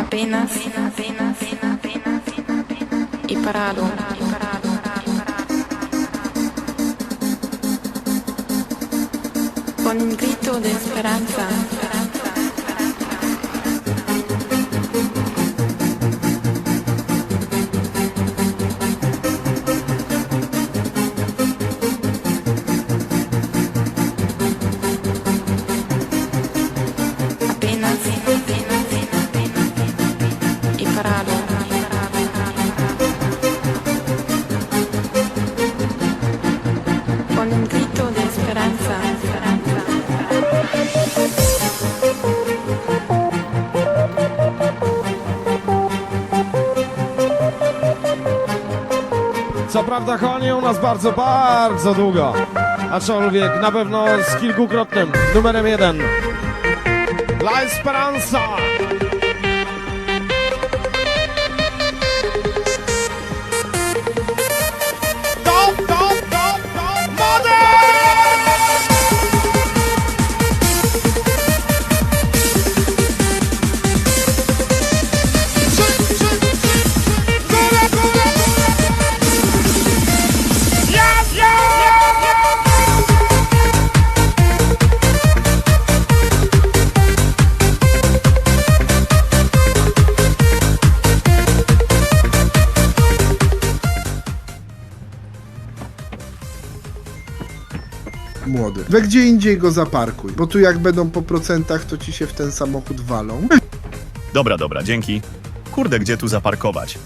Apenas y parado. Con un grito de esperanza. Co prawda u nas bardzo, bardzo długo. Aczkolwiek na pewno z kilkukrotnym numerem jeden. La Esperanza! We gdzie indziej go zaparkuj, bo tu jak będą po procentach, to ci się w ten samochód walą. Dobra, dobra, dzięki. Kurde, gdzie tu zaparkować?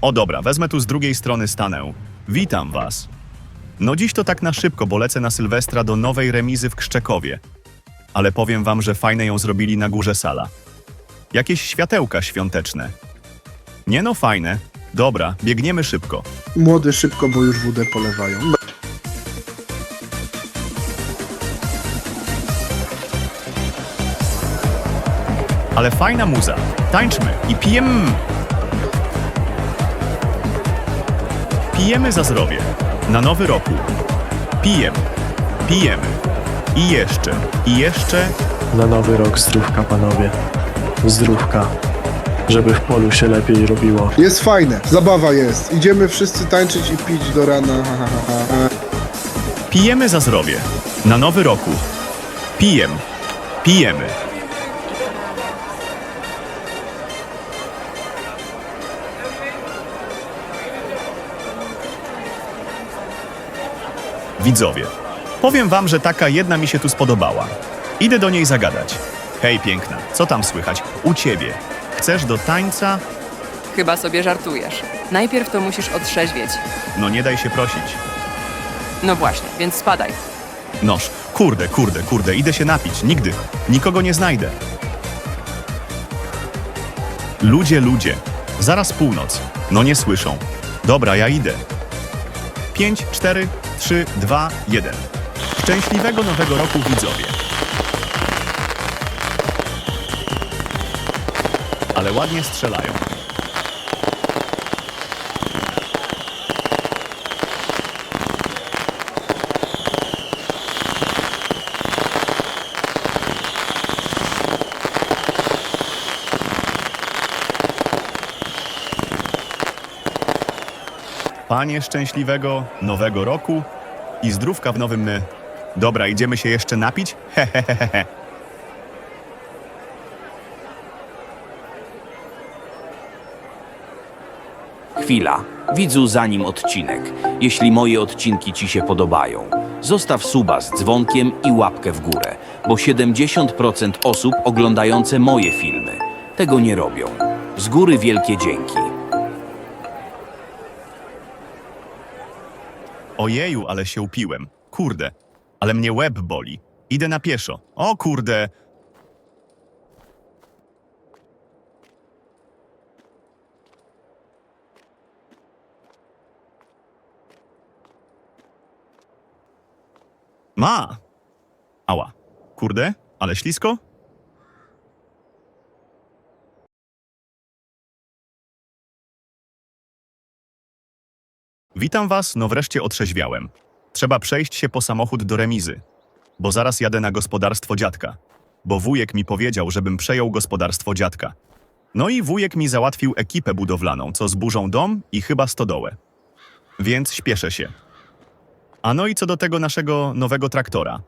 O dobra, wezmę tu z drugiej strony stanę. Witam was. No dziś to tak na szybko, bo lecę na Sylwestra do nowej remizy w Krzczekowie. Ale powiem wam, że fajne ją zrobili na górze sala. Jakieś światełka świąteczne. Nie no, fajne. Dobra, biegniemy szybko. Młody szybko, bo już wódę polewają. Ale fajna muza. Tańczmy i pijemy. Pijemy za zdrowie. Na nowy roku. Pijemy. Pijemy. I jeszcze. I jeszcze. Na nowy rok zdrówka, panowie. Zdrówka. Żeby w polu się lepiej robiło. Jest fajne, zabawa jest. Idziemy wszyscy tańczyć i pić do rana. Ha, ha, ha, ha. Pijemy za zdrowie. Na nowy roku. Pijem. Pijemy. Widzowie, powiem wam, że taka jedna mi się tu spodobała. Idę do niej zagadać. Hej, piękna, co tam słychać? U ciebie. Chcesz do tańca? Chyba sobie żartujesz. Najpierw to musisz otrzeźwieć. No nie daj się prosić. No właśnie, więc spadaj. Noż, kurde, kurde, kurde, idę się napić. Nigdy. Nikogo nie znajdę. Ludzie, ludzie. Zaraz północ. No nie słyszą. Dobra, ja idę. 5, 4, 3, 2, 1. Szczęśliwego nowego roku widzowie. Ale ładnie strzelają. Panie szczęśliwego nowego roku i zdrówka w nowym. Dobra, idziemy się jeszcze napić? Hehehehe. Chwila. Widzu zanim odcinek. Jeśli moje odcinki Ci się podobają, zostaw suba z dzwonkiem i łapkę w górę, bo 70% osób oglądające moje filmy tego nie robią. Z góry wielkie dzięki. Ojeju, ale się upiłem. Kurde, ale mnie łeb boli. Idę na pieszo. O kurde. Ma! Ała. Kurde, ale ślisko? Witam was, no wreszcie otrzeźwiałem. Trzeba przejść się po samochód do remizy, bo zaraz jadę na gospodarstwo dziadka. Bo wujek mi powiedział, żebym przejął gospodarstwo dziadka. No i wujek mi załatwił ekipę budowlaną, co zburzą dom i chyba stodołę. Więc śpieszę się. A no i co do tego naszego nowego traktora.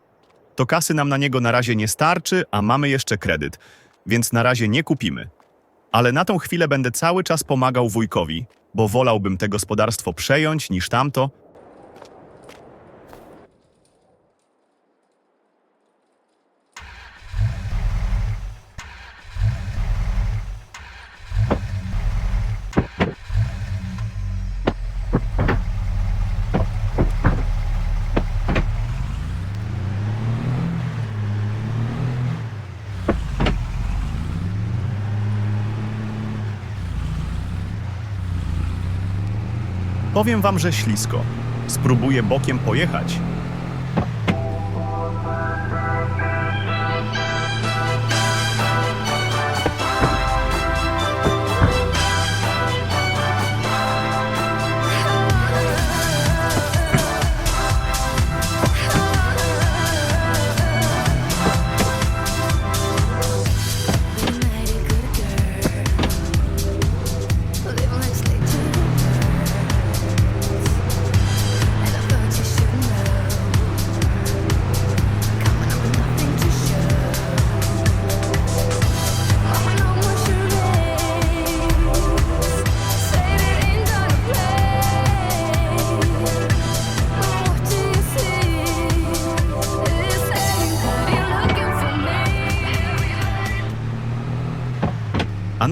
To kasy nam na niego na razie nie starczy, a mamy jeszcze kredyt, więc na razie nie kupimy. Ale na tą chwilę będę cały czas pomagał wujkowi, bo wolałbym te gospodarstwo przejąć niż tamto. Powiem wam, że ślisko. Spróbuję bokiem pojechać.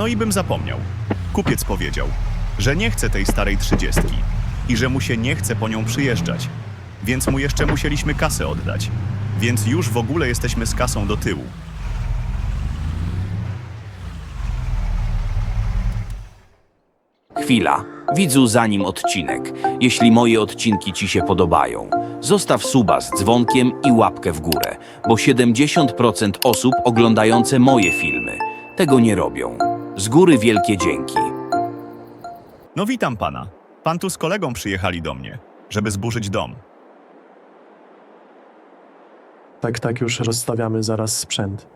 No i bym zapomniał. Kupiec powiedział, że nie chce tej starej trzydziestki i że mu się nie chce po nią przyjeżdżać. Więc mu jeszcze musieliśmy kasę oddać. Więc już w ogóle jesteśmy z kasą do tyłu. Chwila. Widzu zanim odcinek. Jeśli moje odcinki Ci się podobają, zostaw suba z dzwonkiem i łapkę w górę, bo 70% osób oglądające moje filmy tego nie robią. Z góry wielkie dzięki. No witam pana. Pan tu z kolegą przyjechali do mnie, żeby zburzyć dom. Tak, tak, już rozstawiamy zaraz sprzęt.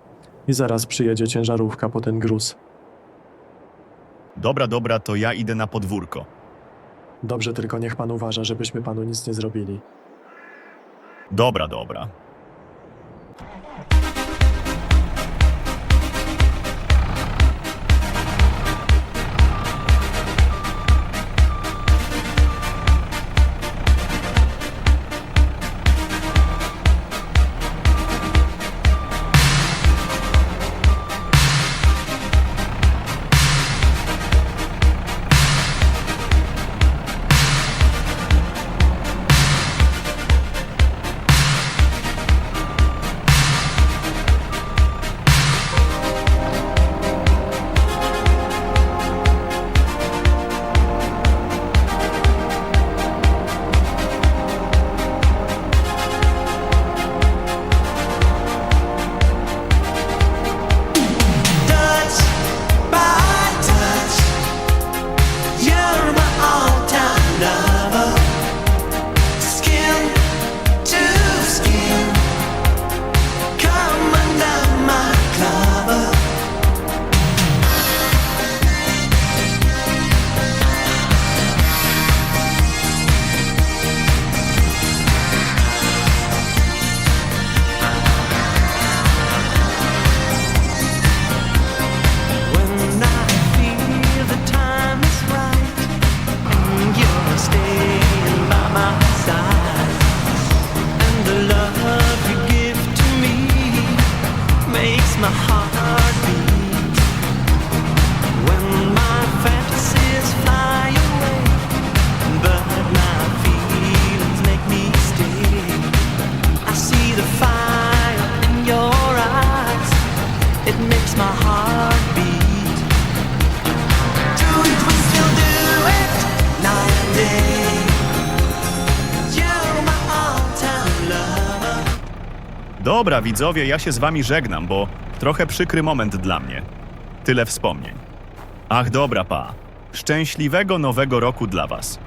I zaraz przyjedzie ciężarówka po ten gruz. Dobra, dobra, to ja idę na podwórko. Dobrze, tylko niech pan uważa, żebyśmy panu nic nie zrobili. Dobra, dobra. heartbeat Dobra, widzowie, ja się z wami żegnam, bo trochę przykry moment dla mnie. Tyle wspomnień. Ach, dobra, pa. Szczęśliwego nowego roku dla was.